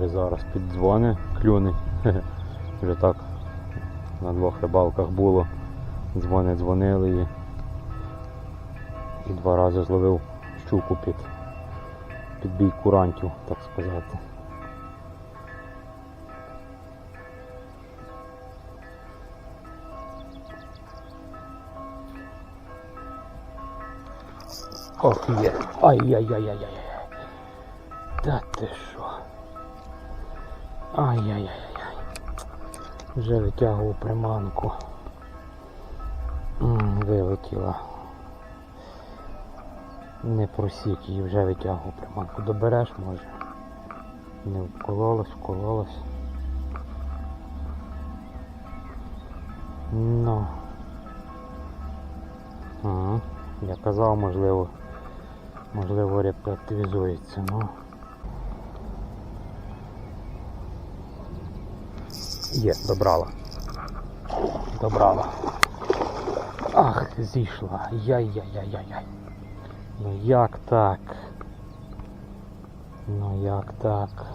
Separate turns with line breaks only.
Може зараз піддзвони, клюне. Вже так на двох рибалках було. Дзвони дзвонили і, і два рази зловив щуку під, під бій курантів, так сказати. Ох є. Ай-яй-яй-яй-яй. Та ти що? Ай-яй-яй-яй. Вже витягував приманку. Вилетіла. Не просік її, вже витягував приманку. Добереш може. Не вкололась, вкололась. Ну. Ага. Я казав, можливо, можливо рибка активізується, ну. Є, добрала. Добрала. Ах, зійшла. Яй-яй-яй-яй-яй. Ну як так? Ну як так?